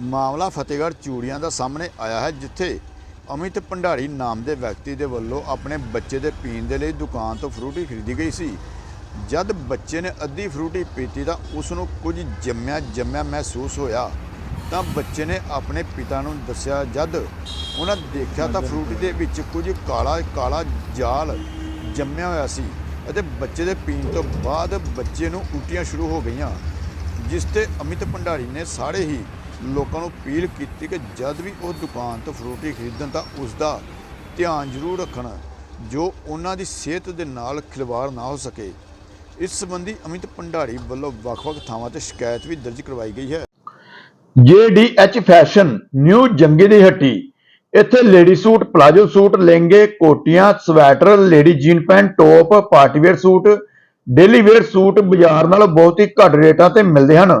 ਮਾਮਲਾ ਫਤਿਹਗੜ੍ਹ ਚੂੜੀਆਂ ਦਾ ਸਾਹਮਣੇ ਆਇਆ ਹੈ ਜਿੱਥੇ ਅਮਿਤ ਭੰਡਾਰੀ ਨਾਮ ਦੇ ਵਿਅਕਤੀ ਦੇ ਵੱਲੋਂ ਆਪਣੇ ਬੱਚੇ ਦੇ ਪੀਣ ਦੇ ਲਈ ਦੁਕਾਨ ਤੋਂ ਫਰੂਟੀ ਖਰੀਦੀ ਗਈ ਸੀ। ਜਦ ਬੱਚੇ ਨੇ ਅੱਧੀ ਫਰੂਟੀ ਪੀਤੀ ਤਾਂ ਉਸ ਨੂੰ ਕੁਝ ਜੰਮਿਆ ਜੰਮਿਆ ਮਹਿਸੂਸ ਹੋਇਆ। ਤਾਂ ਬੱਚੇ ਨੇ ਆਪਣੇ ਪਿਤਾ ਨੂੰ ਦੱਸਿਆ ਜਦ ਉਹਨਾਂ ਦੇਖਿਆ ਤਾਂ ਫਰੂਟੀ ਦੇ ਵਿੱਚ ਕੁਝ ਕਾਲਾ ਕਾਲਾ ਜਾਲ ਜੰਮਿਆ ਹੋਇਆ ਸੀ ਅਤੇ ਬੱਚੇ ਦੇ ਪੀਣ ਤੋਂ ਬਾਅਦ ਬੱਚੇ ਨੂੰ ਉਲਟੀਆਂ ਸ਼ੁਰੂ ਹੋ ਗਈਆਂ ਜਿਸ ਤੇ ਅਮਿਤ ਭੰਡਾਰੀ ਨੇ ਸਾਰੇ ਹੀ ਲੋਕਾਂ ਨੂੰ ਅਪੀਲ ਕੀਤੀ ਕਿ ਜਦ ਵੀ ਉਹ ਦੁਕਾਨ ਤੋਂ ਫਰੂਟੀ ਖਰੀਦਣ ਤਾਂ ਉਸ ਦਾ ਧਿਆਨ ਜ਼ਰੂਰ ਰੱਖਣ, ਜੋ ਉਹਨਾਂ ਦੀ ਸਿਹਤ ਦੇ ਨਾਲ ਖਿਲਵਾੜ ਨਾ ਹੋ ਸਕੇ। ਇਸ ਸੰਬੰਧੀ ਅਮਿਤ ਭੰਡਾਰੀ ਵੱਲੋਂ ਵੱਖ-ਵੱਖ ਥਾਵਾਂ ਤੇ ਸ਼ਿਕਾਇਤ ਵੀ ਦਰਜ ਕਰਵਾਈ ਗਈ ਹੈ। JDH ਫੈਸ਼ਨ ਨਿਊ ਜੰਗੀ ਦੀ ਹੱਟੀ, ਇੱਥੇ ਲੇਡੀ ਸੂਟ, ਪਲਾਜੋ ਸੂਟ, ਲਹਿੰਗੇ, ਕੋਟੀਆਂ, sweater, lady jean pant, top party wear suit, daily wear suit ਬਾਜ਼ਾਰ ਨਾਲੋਂ ਬਹੁਤ ਹੀ ਘੱਟ ਰੇਟਾਂ ਤੇ ਮਿਲਦੇ ਹਨ।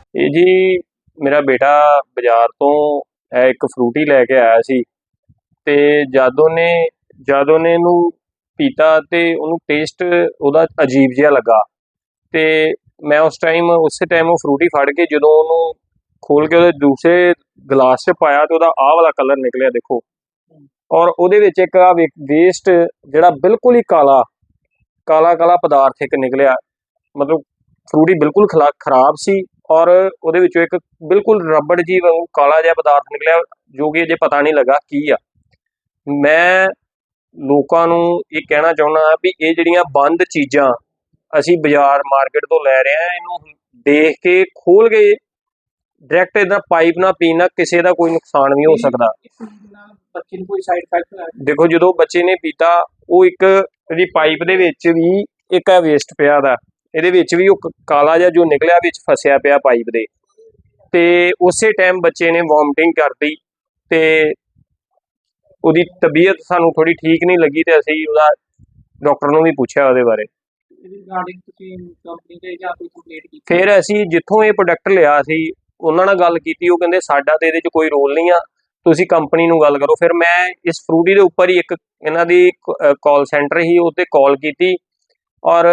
ਇਹ ਜੀ ਮੇਰਾ ਬੇਟਾ ਬਾਜ਼ਾਰ ਤੋਂ ਇਹ ਇੱਕ ਫਰੂਟੀ ਲੈ ਕੇ ਆਇਆ ਸੀ ਤੇ ਜਦ ਉਹਨੇ ਜਦ ਉਹਨੇ ਇਹਨੂੰ ਪੀਤਾ ਤੇ ਉਹਨੂੰ ਟੇਸਟ ਉਹਦਾ ਅਜੀਬ ਜਿਹਾ ਲੱਗਾ ਤੇ ਮੈਂ ਉਸ ਟਾਈਮ ਉਸੇ ਟਾਈਮ ਉਹ ਫਰੂਟੀ ਫੜ ਕੇ ਜਦੋਂ ਉਹਨੂੰ ਖੋਲ ਕੇ ਉਹਦੇ ਦੂਸਰੇ ਗਲਾਸ 'ਚ ਪਾਇਆ ਤੇ ਉਹਦਾ ਆਹ ਵਾਲਾ ਕਲਰ ਨਿਕਲਿਆ ਦੇਖੋ। ਔਰ ਉਹਦੇ ਵਿੱਚ ਇੱਕ ਆ ਵੇਸਟ ਜਿਹੜਾ ਬਿਲਕੁਲ ਹੀ ਕਾਲਾ ਕਾਲਾ ਕਾਲਾ ਪਦਾਰਥ ਇੱਕ ਨਿਕਲਿਆ। ਮਤਲਬ ਫਰੂਟੀ ਬਿਲਕੁਲ ਖਲਾ- ਖਰਾਬ ਸੀ ਔਰ ਉਹਦੇ ਵਿੱਚੋਂ ਇੱਕ ਬਿਲਕੁਲ ਰਬੜ ਜੀ ਵਾਂਗੂ ਕਾਲਾ ਜਿਹਾ ਪਦਾਰਥ ਨਿਕਲਿਆ ਜੋ ਕਿ ਅਜੇ ਪਤਾ ਨਹੀਂ ਲੱਗਾ ਕੀ ਆ। ਮੈਂ ਲੋਕਾਂ ਨੂੰ ਇਹ ਕਹਿਣਾ ਚਾਹੁੰਦਾ ਵੀ ਇਹ ਜਿਹੜੀਆਂ ਬੰਦ ਚੀਜ਼ਾਂ ਅਸੀਂ ਬਾਜ਼ਾਰ ਮਾਰਕੀਟ ਤੋਂ ਲੈ ਰਹੇ ਹਾਂ ਇਹਨੂੰ ਦੇਖ ਕੇ ਖੋਲ ਕੇ ਡਾਇਰੈਕਟ ਇਹਦਾ ਪਾਈਪ ਨਾਲ ਪੀਣ ਕਿਸੇ ਦਾ ਕੋਈ ਨੁਕਸਾਨ ਵੀ ਹੋ ਸਕਦਾ। ਬੱਚੇ ਨੂੰ ਕੋਈ ਸਾਈਡ ਇਫੈਕਟ ਨਾ ਦੇਖੋ ਜਦੋਂ ਬੱਚੇ ਨੇ ਪੀਤਾ ਉਹ ਇੱਕ ਇਹਦੀ ਪਾਈਪ ਦੇ ਵਿੱਚ ਵੀ ਇੱਕ ਆ ਵੇਸਟ ਪਿਆ ਦਾ। ਇਹਦੇ ਵਿੱਚ ਵੀ ਉਹ ਕਾਲਾ ਜਿਹਾ ਜੋ ਨਿਕਲਿਆ ਵਿੱਚ ਫਸਿਆ ਪਿਆ ਪਾਈਪ ਦੇ। ਤੇ ਉਸੇ ਟਾਈਮ ਬੱਚੇ ਨੇ ਵੋਮਟਿੰਗ ਕਰਤੀ ਤੇ ਉਹਦੀ ਤਬੀਅਤ ਸਾਨੂੰ ਥੋੜੀ ਠੀਕ ਨਹੀਂ ਲੱਗੀ ਤੇ ਅਸੀਂ ਉਹਦਾ ਡਾਕਟਰ ਨੂੰ ਵੀ ਪੁੱਛਿਆ ਉਹਦੇ ਬਾਰੇ। ਫਿਰ ਅਸੀਂ ਜਿੱਥੋਂ ਇਹ ਪ੍ਰੋਡਕਟ ਲਿਆ ਸੀ ਉਹਨਾਂ ਨਾਲ ਗੱਲ ਕੀਤੀ ਉਹ ਕਹਿੰਦੇ ਸਾਡਾ ਤੇ ਇਹਦੇ 'ਚ ਕੋਈ ਰੋਲ ਨਹੀਂ ਆ ਤੁਸੀਂ ਕੰਪਨੀ ਨੂੰ ਗੱਲ ਕਰੋ। ਫਿਰ ਮੈਂ ਇਸ ਫਰੂਟੀ ਦੇ ਉੱਪਰ ਹੀ ਇੱਕ ਇਹਨਾਂ ਦੀ ਕਾਲ ਸੈਂਟਰ ਹੀ ਉਹ ਤੇ ਕਾਲ ਕੀਤੀ ਔਰ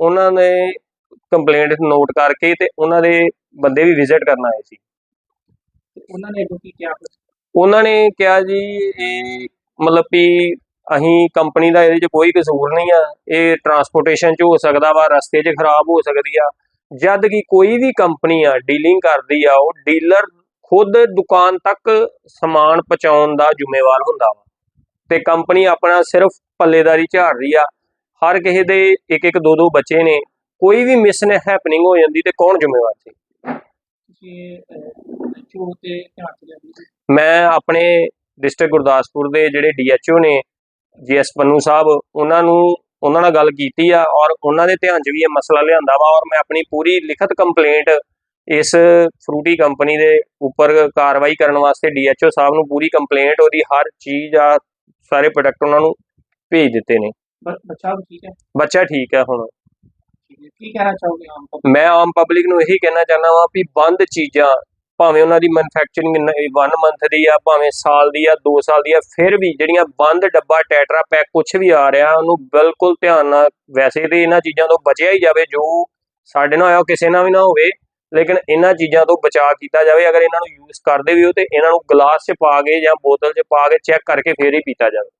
ਉਹਨਾਂ ਨੇ ਕੰਪਲੇਂਟ ਨੋਟ ਕਰਕੇ ਤੇ ਉਹਨਾਂ ਦੇ ਬੰਦੇ ਵੀ ਵਿਜ਼ਿਟ ਕਰਨ ਆਏ ਸੀ। ਉਹਨਾਂ ਨੇ ਕੀ ਕਿਹਾ? ਉਹਨਾਂ ਨੇ ਕਿਹਾ ਜੀ ਇਹ ਮਤਲਬ ਵੀ ਅਸੀਂ ਕੰਪਨੀ ਦਾ ਇਹਦੇ 'ਚ ਕੋਈ ਕਸੂਰ ਨਹੀਂ ਆ ਇਹ ਟਰਾਂਸਪੋਰਟੇਸ਼ਨ 'ਚ ਹੋ ਸਕਦਾ ਵਾ ਰਸਤੇ 'ਚ ਖਰਾਬ ਹੋ ਸਕਦੀ ਆ। ਜਦ ਕਿ ਕੋਈ ਵੀ ਕੰਪਨੀ ਆ ਡੀਲਿੰਗ ਕਰਦੀ ਆ ਉਹ ਡੀਲਰ ਖੁਦ ਦੁਕਾਨ ਤੱਕ ਸਮਾਨ ਪਹੁੰਚਾਉਣ ਦਾ ਜ਼ਿੰਮੇਵਾਰ ਹੁੰਦਾ ਵਾ। ਤੇ ਕੰਪਨੀ ਆਪਣਾ ਸਿਰਫ ਪੱਲੇਦਾਰੀ ਝਾੜ ਰਹੀ ਆ ਹਰ ਕਿਸੇ ਦੇ ਇੱਕ ਇੱਕ ਦੋ ਦੋ ਬੱਚੇ ਨੇ ਕੋਈ ਵੀ ਮਿਸ ਹੈਪਨਿੰਗ ਹੋ ਜਾਂਦੀ ਤੇ ਕੌਣ ਜ਼ਿੰਮੇਵਾਰ ਸੀ? ਮੈਂ ਆਪਣੇ ਡਿਸਟ੍ਰਿਕਟ ਗੁਰਦਾਸਪੁਰ ਦੇ ਜਿਹੜੇ ਡੀਐਚਓ ਨੇ ਜੀਐਸ ਪੰਨੂ ਸਾਹਿਬ ਉਹਨਾਂ ਨੂੰ ਉਹਨਾਂ ਨਾਲ ਗੱਲ ਕੀਤੀ ਆ ਔਰ ਉਹਨਾਂ ਦੇ ਧਿਆਨ 'ਚ ਵੀ ਇਹ ਮਸਲਾ ਲਿਆਂਦਾ ਵਾ ਔਰ ਮੈਂ ਆਪਣੀ ਪੂਰੀ ਲਿਖਤ ਕੰਪਲੇਂਟ ਇਸ ਫਰੂਟੀ ਕੰਪਨੀ ਦੇ ਉੱਪਰ ਕਾਰਵਾਈ ਕਰਨ ਵਾਸਤੇ ਡੀਐਚਓ ਸਾਹਿਬ ਨੂੰ ਪੂਰੀ ਕੰਪਲੇਂਟ ਉਹਦੀ ਹਰ ਚੀਜ਼ ਆ ਸਾਰੇ ਪ੍ਰੋਡਕਟ ਉਹਨਾਂ ਨੂੰ ਭੇਜ ਦਿੱਤੇ ਨੇ। ਬੱਚਾ ਠੀਕ ਹੈ? ਬੱਚਾ ਠੀਕ ਹੈ ਹੁਣ। ਕੀ ਕਹਿਣਾ ਚਾਹੋਗੇ ਆਮ ਪਬਲਿਕ ਮੈਂ ਆਮ ਪਬਲਿਕ ਨੂੰ ਇਹੀ ਕਹਿਣਾ ਚਾਹੁੰਦਾ ਵਾਂ ਵੀ ਬੰਦ ਚੀਜ਼ਾਂ ਭਾਵੇਂ ਉਹਨਾਂ ਦੀ ਮੈਨੂਫੈਕਚਰਿੰਗ 1 ਮੰਥ ਦੀ ਆ ਭਾਵੇਂ ਸਾਲ ਦੀ ਆ 2 ਸਾਲ ਦੀ ਆ ਫਿਰ ਵੀ ਜਿਹੜੀਆਂ ਬੰਦ ਡੱਬਾ ਟੈਟਰਾ ਪੈਕ ਕੁਝ ਵੀ ਆ ਰਿਹਾ ਉਹਨੂੰ ਬਿਲਕੁਲ ਧਿਆਨ ਨਾਲ ਵੈਸੇ ਤੇ ਇਹਨਾਂ ਚੀਜ਼ਾਂ ਤੋਂ ਬਚਿਆ ਹੀ ਜਾਵੇ ਜੋ ਸਾਡੇ ਨਾਲ ਹੋਇਆ ਕਿਸੇ ਨਾਲ ਵੀ ਨਾ ਹੋਵੇ ਲੇਕਿਨ ਇਹਨਾਂ ਚੀਜ਼ਾਂ ਤੋਂ ਬਚਾਅ ਕੀਤਾ ਜਾਵੇ ਅਗਰ ਇਹਨਾਂ ਨੂੰ ਯੂਜ਼ ਕਰਦੇ ਵੀ ਹੋ ਤੇ ਇਹਨਾਂ ਨੂੰ ਗਲਾਸ 'ਚ ਪਾ ਕੇ ਜਾਂ ਬੋਤਲ 'ਚ ਪਾ ਕੇ ਚੈੱਕ ਕਰਕੇ ਫੇਰ ਹੀ ਪੀਤਾ ਜਾਵੇ।